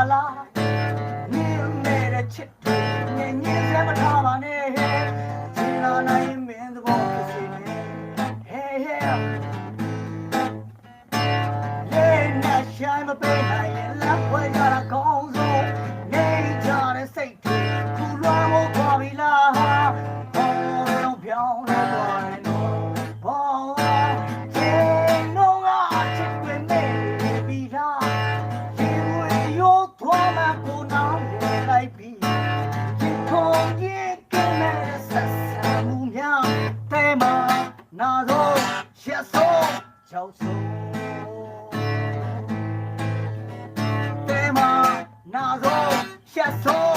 ပါလားနင်းနေတဲ့ချစ်တွေငြင်းငြင်းစမထားပါနဲ့ဒီနာနိုင်မင်းသဘောဖြစ်စေနဲ့ Hey hey လေးနဲ့ရှိုင်းမ နာတော့ရှက်ဆုံးချောက်ဆုံးတဲမှာနာသောရှက်သော